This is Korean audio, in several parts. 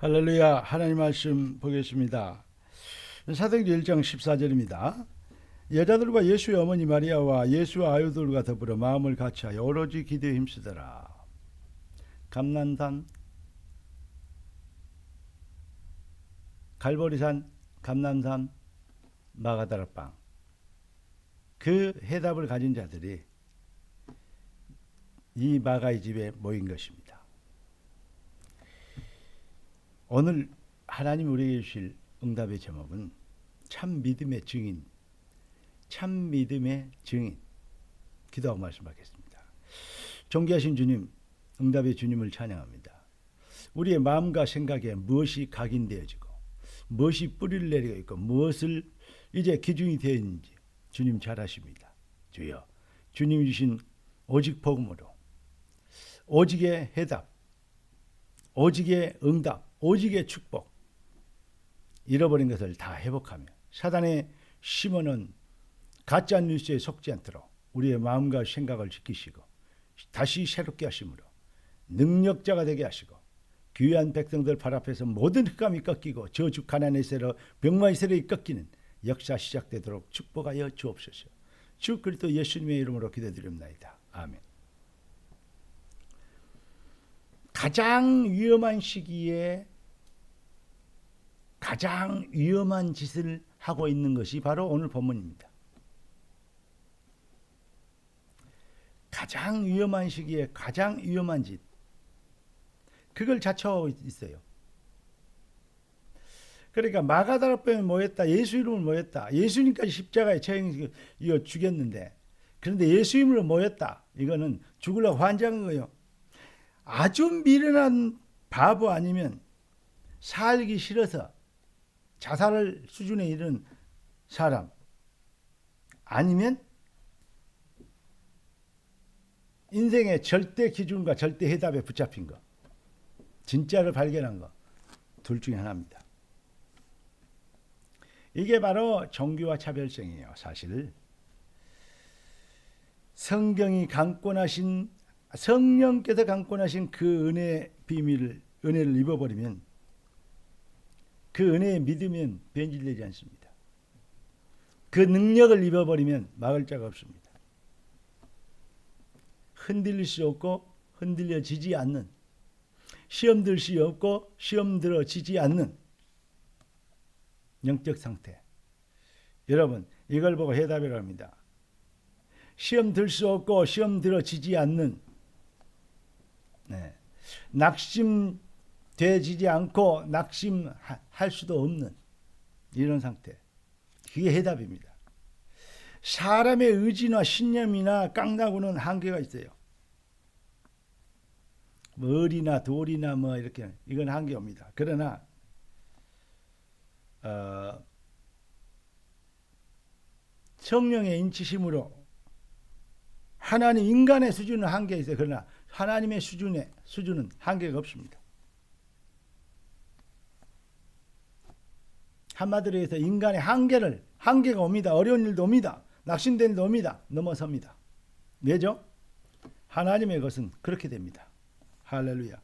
할렐루야 하나님 말씀 보겠습니다. 사도행전 1장 14절입니다. 여자들과 예수의 어머니 마리아와 예수와 아유들과 더불어 마음을 같이하여 오로지 기도에 힘쓰더라. 감난산 갈보리산 감난산 마가다라빵 그 해답을 가진 자들이 이 마가의 집에 모인 것입니다. 오늘 하나님 우리에게 주실 응답의 제목은 참 믿음의 증인, 참 믿음의 증인. 기도하고 말씀하겠습니다. 존귀하신 주님, 응답의 주님을 찬양합니다. 우리의 마음과 생각에 무엇이 각인되어지고 무엇이 뿌리를 내리고 있고 무엇을 이제 기준이 되어 있는지 주님 잘 아십니다. 주여, 주님 주신 오직 복음으로 오직의 해답, 오직의 응답, 오직의 축복 잃어버린 것을 다 회복하며 사단의 심어놓은 가짜 뉴스에 속지 않도록 우리의 마음과 생각을 지키시고 다시 새롭게 하심으로 능력자가 되게 하시고 귀한 백성들 발 앞에서 모든 흑암이 꺾이고 저주 가난의 세로 병마의 세력이 꺾이는 역사 시작되도록 축복하여 주옵소서. 주 그리스도 예수님의 이름으로 기도드립니다. 아멘. 가장 위험한 시기에 가장 위험한 짓을 하고 있는 것이 바로 오늘 본문입니다. 가장 위험한 시기에 가장 위험한 짓. 그걸 자처하고 있어요. 그러니까 마가다라병에 모였다. 예수 이름을 모였다. 예수님까지 십자가에 처형 이거 죽였는데 그런데 예수 이름으로 모였다. 이거는 죽으려고 환장한 거예요. 아주 미련한 바보 아니면 살기 싫어서 자살 수준에 이른 사람 아니면 인생의 절대 기준과 절대 해답에 붙잡힌 거 진짜를 발견한 거 둘 중에 하나입니다. 이게 바로 종교와 차별성이에요. 사실 성경이 강권하신 성령께서 강권하신 그 은혜 비밀을 은혜를 입어버리면 그 은혜에 믿으면 변질되지 않습니다. 그 능력을 입어버리면 막을 자가 없습니다. 흔들릴 수 없고 흔들려지지 않는 시험 들 수 없고 시험 들어지지 않는 영적 상태. 여러분 이걸 보고 해답이라 합니다. 시험 들 수 없고 시험 들어지지 않는 네. 낙심 되지 않고 낙심할 수도 없는 이런 상태. 그게 해답입니다. 사람의 의지나 신념이나 깡다구는 한계가 있어요. 머리나 돌이나 뭐 이렇게 이건 한계입니다. 그러나 어, 성령의 인치심으로 하나님 인간의 수준은 한계 있어요. 그러나 하나님의 수준의 수준은 한계가 없습니다. 한마디로 해서 인간의 한계를 한계가 옵니다. 어려운 일도 옵니다. 낙심된 일도 옵니다. 넘어섭니다. 왜죠? 하나님의 것은 그렇게 됩니다. 할렐루야.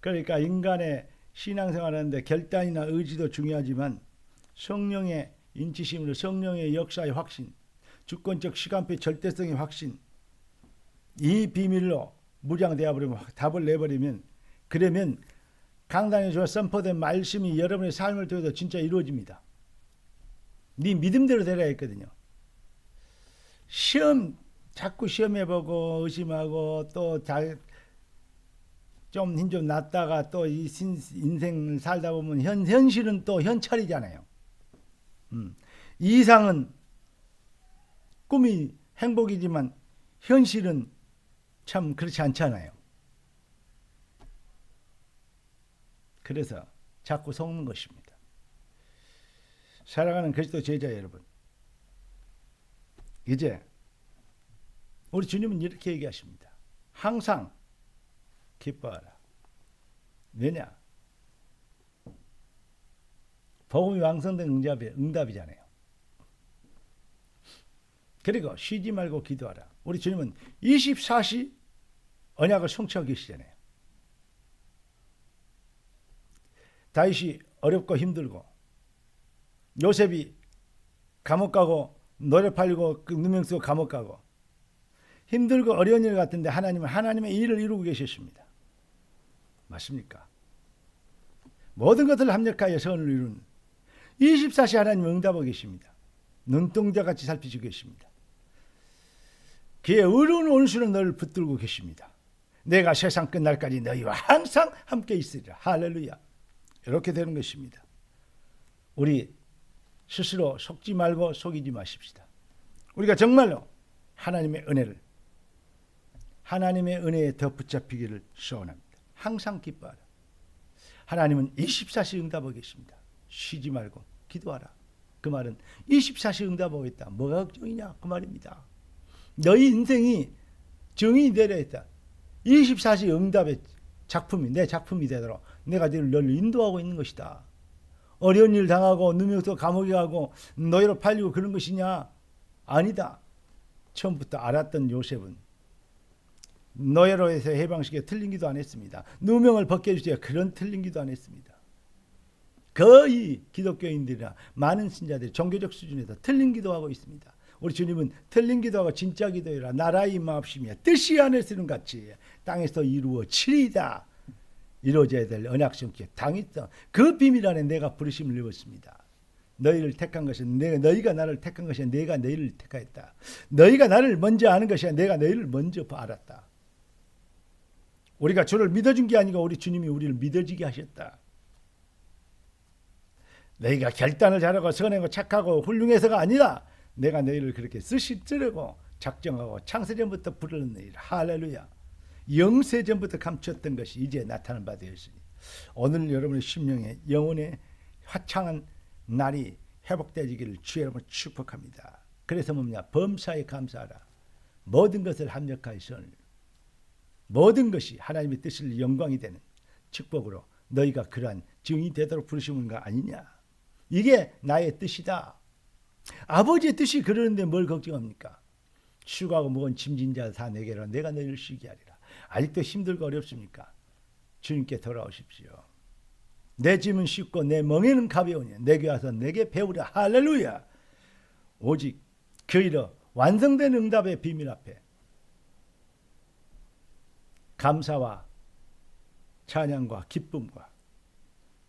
그러니까 인간의 신앙생활하는데 결단이나 의지도 중요하지만 성령의 인치심으로 성령의 역사의 확신, 주권적 시간표 절대성의 확신, 이 비밀로 무장되어 버리면 답을 내버리면 그러면 강단에서 선포된 말씀이 여러분의 삶을 통해서 진짜 이루어집니다. 네 믿음대로 되라 했거든요. 시험 자꾸 시험해보고 의심하고 또 좀 힘좀 났다가 또 이 인생을 살다 보면 현 현실은 또 현찰이잖아요. 음. 이상은 꿈이 행복이지만 현실은 참 그렇지 않잖아요. 그래서 자꾸 속는 것입니다. 사랑하는 그리스도 제자 여러분. 이제 우리 주님은 이렇게 얘기하십니다. 항상 기뻐하라. 왜냐? 복음이 왕성된 응답이, 응답이잖아요. 그리고 쉬지 말고 기도하라. 우리 주님은 24시 언약을 성취하고 계시잖아요. 다윗이 어렵고 힘들고 요셉이 감옥 가고 노래 팔리고 그 누명 쓰고 감옥 가고 힘들고 어려운 일 같은데 하나님은 하나님의 일을 이루고 계셨습니다. 맞습니까? 모든 것을 합력하여 선을 이루는 24시 하나님 응답하고 계십니다. 눈동자 같이 살피시고 계십니다. 그의 의로운 온수는 너를 붙들고 계십니다. 내가 세상 끝날까지 너희와 항상 함께 있으리라. 할렐루야. 이렇게 되는 것입니다. 우리 스스로 속지 말고 속이지 마십시다. 우리가 정말로 하나님의 은혜를 하나님의 은혜에 더 붙잡히기를 소원합니다. 항상 기뻐하라. 하나님은 24시 응답하고 계십니다. 쉬지 말고 기도하라. 그 말은 24시 응답하고 있다. 뭐가 걱정이냐? 그 말입니다. 너희 인생이 정이 되려 했다. 24시 응답의 작품이 내 작품이 되도록 내가 너를 인도하고 있는 것이다. 어려운 일 당하고 누명도 감옥에 가고 노예로 팔리고 그런 것이냐? 아니다. 처음부터 알았던 요셉은 노예로 해서 해방시켜 틀린 기도 안 했습니다. 누명을 벗겨주세요. 그런 틀린 기도 안 했습니다. 거의 기독교인들이나 많은 신자들이 종교적 수준에서 틀린 기도하고 있습니다. 우리 주님은 틀린 기도하고 진짜 기도이라 나라의 마옵시며 뜻이 하늘에서는 같이 땅에서 이루어지리다. 이루어져야 될 언약 성취에 당했던 그 비밀 안에 내가 부르심을 입었습니다. 너희를 택한 것은 내가 너희가 나를 택한 것이 내가 너희를 택하였다. 너희가 나를 먼저 아는 것이 내가 너희를 먼저 알았다. 우리가 주를 믿어준 게 아니고 우리 주님이 우리를 믿어지게 하셨다. 너희가 결단을 잘하고 선하고 착하고 훌륭해서가 아니라 내가 너희를 그렇게 쓰시려고 작정하고 창세전부터 부르는 할렐루야. 영세전부터 감췄던 것이 이제 나타난 바 되었으니 오늘 여러분의 심령에 영혼의 화창한 날이 회복되기를 주의 이름으로 축복합니다. 그래서 뭐냐 범사에 감사하라. 모든 것을 합력하여 선 모든 것이 하나님의 뜻을 영광이 되는 축복으로 너희가 그러한 증이 되도록 부르시는 거 아니냐. 이게 나의 뜻이다. 아버지의 뜻이 그러는데 뭘 걱정합니까? 휴가하고 무거운 짐진 자다 내게로 내가 너희를 쉬게 하리라. 아직도 힘들고 어렵습니까? 주님께 돌아오십시오. 내 짐은 쉽고 내 멍에는 가벼우니 내게 와서 내게 배우라. 할렐루야. 오직 그 일어 완성된 응답의 비밀 앞에 감사와 찬양과 기쁨과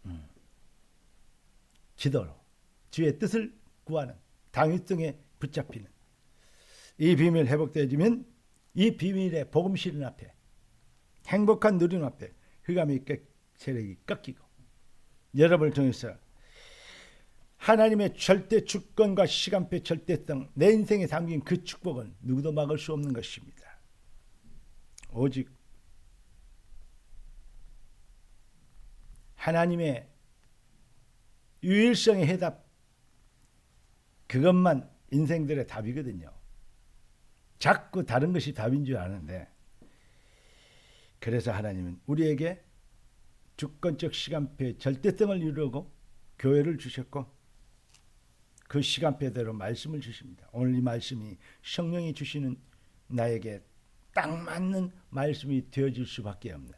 음, 기도로 주의 뜻을 구하는 당위성에 붙잡히는 이 비밀 회복되어지면 이 비밀의 복음 실현 앞에 행복한 누림 앞에 흑암의 세력이 꺾이고 여러분을 통해서 하나님의 절대 주권과 시간표 절대성 내 인생에 담긴 그 축복은 누구도 막을 수 없는 것입니다. 오직 하나님의 유일성의 해답 그것만 인생들의 답이거든요. 자꾸 다른 것이 답인 줄 아는데 그래서 하나님은 우리에게 주권적 시간표의 절대성을 이루고 교회를 주셨고 그 시간표대로 말씀을 주십니다. 오늘 이 말씀이 성령이 주시는 나에게 딱 맞는 말씀이 되어질 수밖에 없는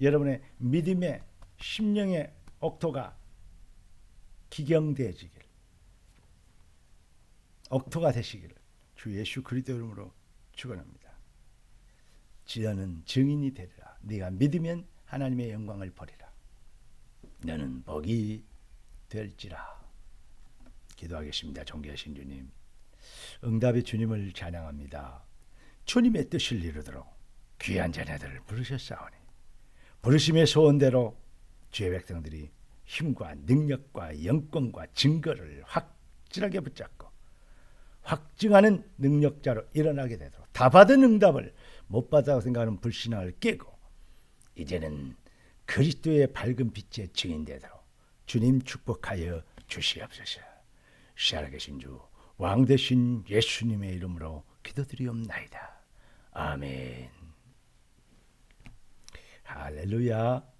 여러분의 믿음의 심령의 옥토가 기경되어지길 옥토가 되시기를 주 예수 그리스도 이름으로 축원합니다. 지어는 증인이 되리라. 네가 믿으면 하나님의 영광을 버리라. 너는 복이 될지라. 기도하겠습니다. 존귀하신 주님. 응답의 주님을 찬양합니다. 주님의 뜻을 이루도록 귀한 자녀들을 부르셨사오니 부르심의 소원대로 주의 백성들이 힘과 능력과 영권과 증거를 확실하게 붙잡고 확증하는 능력자로 일어나게 되도록 다 받은 응답을 못 받았다고 생각하는 불신앙을 깨고 이제는 그리스도의 밝은 빛의 증인 되도록 주님 축복하여 주시옵소서. 살아계신 주 왕 대신 예수님의 이름으로 기도드리옵나이다. 아멘. 할렐루야.